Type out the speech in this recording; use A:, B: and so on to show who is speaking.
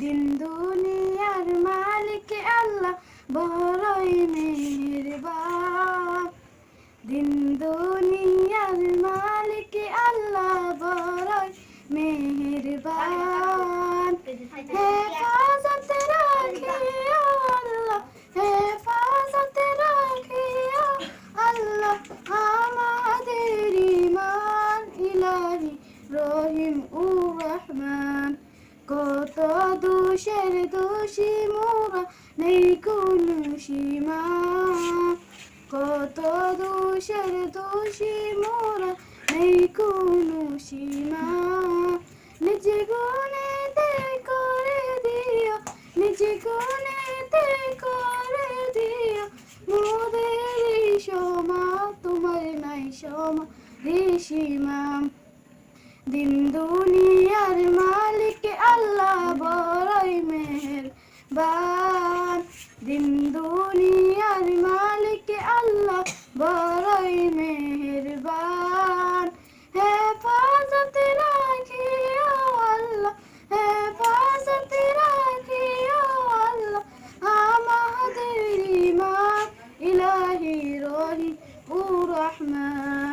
A: দিন দুনিয়ার মালিক আল্লাহ, বড়ই মেহেরবান। দিন দুনিয়ার মালিক আল্লাহ, বড়ই মেহেরবান। হেফাজত রাখিও আল্লাহ হে হেফাজত রাখিও আল্লাহ আমাদের ইমান ইলাহি রহিম ও রহমান। কত দোষের দোষী মোরা নেই কোনো সীমা। কত দোষের দোষী মোরা নেই কোনো সীমা। নিজ গুণেতে করে দিও, নিজ গুণেতে করে দিও। মোদের সমা, তোমার নাই সমা। ঋষিমা দিন দুনিয়ার মেহের বান দিন দুনিয়ার মালিক আল্লাহ বড়ই মেহেরবান হেফাজত রাখিও আল্লাহ হেফাজত রাখিও আল্লাহ আমাদের ইমান ইলাহি রহি ও রহমান